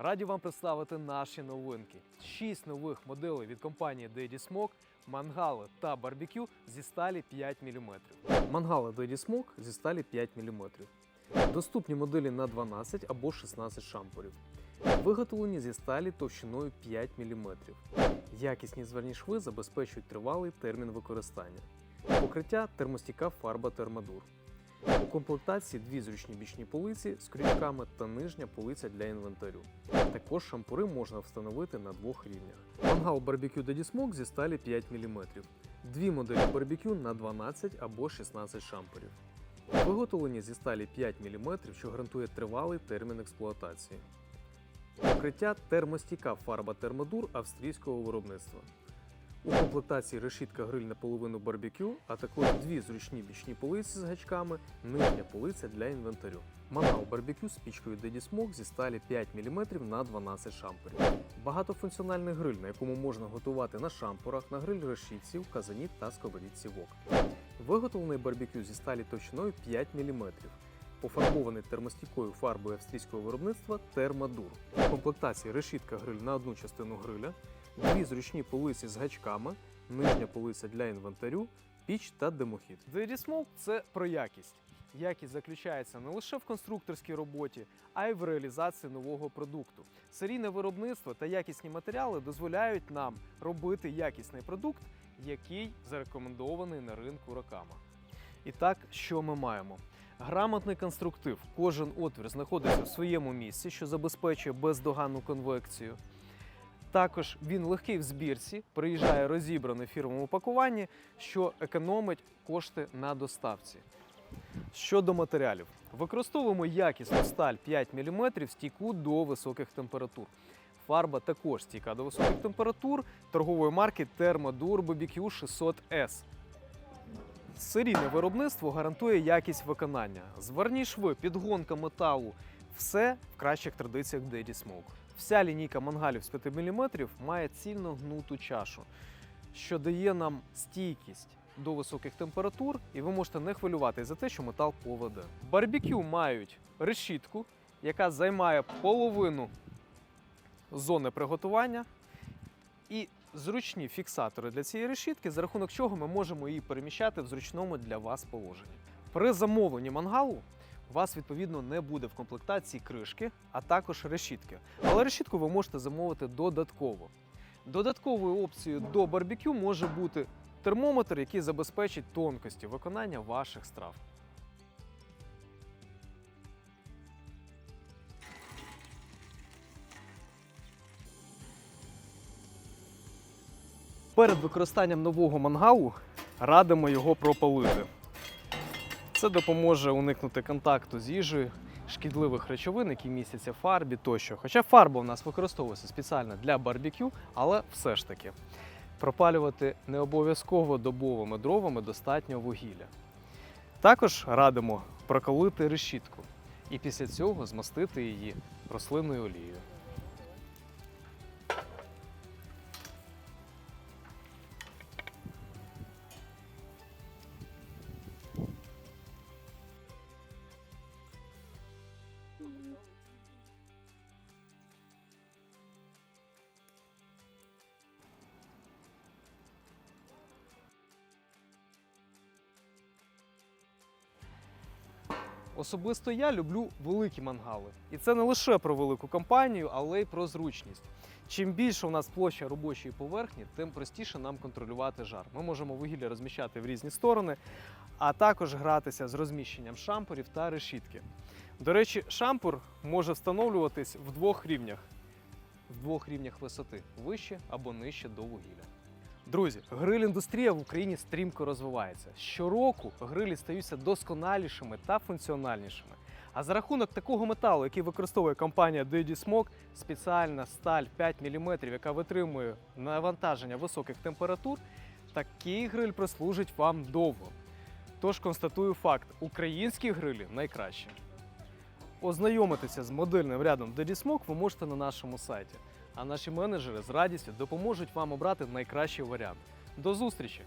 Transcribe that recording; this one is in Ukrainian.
Раді вам представити наші новинки. Шість нових моделей від компанії Daddy Smoke, мангали та барбекю зі сталі 5 мм. Мангали Daddy Smoke зі сталі 5 мм. Доступні моделі на 12 або 16 шампурів. Виготовлені зі сталі товщиною 5 мм. Якісні зварні шви забезпечують тривалий термін використання. Покриття термостійка фарба термадур. У комплектації дві зручні бічні полиці з крючками та нижня полиця для інвентарю. Також шампури можна встановити на двох рівнях. Мангал барбекю Daddy Smoke зі сталі 5 мм. Дві моделі барбекю на 12 або 16 шампурів. Виготовлені зі сталі 5 мм, що гарантує тривалий термін експлуатації. Покриття термостійка фарба термодур австрійського виробництва. У комплектації решітка гриль на половину барбекю, а також дві зручні бічні полиці з гачками, нижня полиця для інвентарю. Мангал барбекю з пічкою Daddy Smoke зі сталі 5 мм на 12 шампурів. Багатофункціональний гриль, на якому можна готувати на шампурах, на гриль решітці, в казані та сковорідці вок. Виготовлений барбекю зі сталі товщиною 5 мм. Пофарбований термостійкою фарбою австрійського виробництва Термадур. У комплектації решітка гриль на одну частину гриля, дві зручні полиці з гачками, нижня полиця для інвентарю, піч та димохід. Daddy Smoke – це про якість. Якість заключається не лише в конструкторській роботі, а й в реалізації нового продукту. Серійне виробництво та якісні матеріали дозволяють нам робити якісний продукт, який зарекомендований на ринку роками. І так, що ми маємо? Грамотний конструктив. Кожен отвір знаходиться в своєму місці, що забезпечує бездоганну конвекцію. Також він легкий в збірці, приїжджає розібраний в фірмовому пакуванні, що економить кошти на доставці. Щодо матеріалів, використовуємо якісну сталь 5 мм стійку до високих температур. Фарба також стійка до високих температур торгової марки Thermodur BBQ 600S. Серійне виробництво гарантує якість виконання. Зварні шви, підгонка металу все в кращих традиціях Daddy Smoke. Вся лінійка мангалів з 5 мм має цільно гнуту чашу, що дає нам стійкість до високих температур, і ви можете не хвилюватися за те, що метал поведе. Барбекю мають решітку, яка займає половину зони приготування, і зручні фіксатори для цієї решітки, за рахунок чого ми можемо її переміщати в зручному для вас положенні. При замовленні мангалу у вас відповідно не буде в комплектації кришки, а також решітки. Але решітку ви можете замовити додатково. Додатковою опцією до барбекю може бути термометр, який забезпечить тонкості виконання ваших страв. Перед використанням нового мангалу радимо його пропалити. Це допоможе уникнути контакту з їжею, шкідливих речовин, які містяться в фарбі тощо. Хоча фарба у нас використовується спеціально для барбекю, але все ж таки пропалювати не обов'язково добовими дровами достатньо вугілля. Також радимо прокалити решітку і після цього змастити її рослинною олією. Особисто я люблю великі мангали. І це не лише про велику компанію, але й про зручність. Чим більше у нас площа робочої поверхні, тим простіше нам контролювати жар. Ми можемо вугілля розміщати в різні сторони, а також гратися з розміщенням шампурів та решітки. До речі, шампур може встановлюватись в двох рівнях. В двох рівнях висоти вище або нижче до вугілля. Друзі, гриль-індустрія в Україні стрімко розвивається. Щороку грилі стаються досконалішими та функціональнішими. А за рахунок такого металу, який використовує компанія Daddy Smoke, спеціальна сталь 5 мм, яка витримує навантаження високих температур, такий гриль прослужить вам довго. Тож констатую факт: українські грилі найкращі. Ознайомитися з модельним рядом Daddy Smoke ви можете на нашому сайті. А наші менеджери з радістю допоможуть вам обрати найкращий варіант. До зустрічі!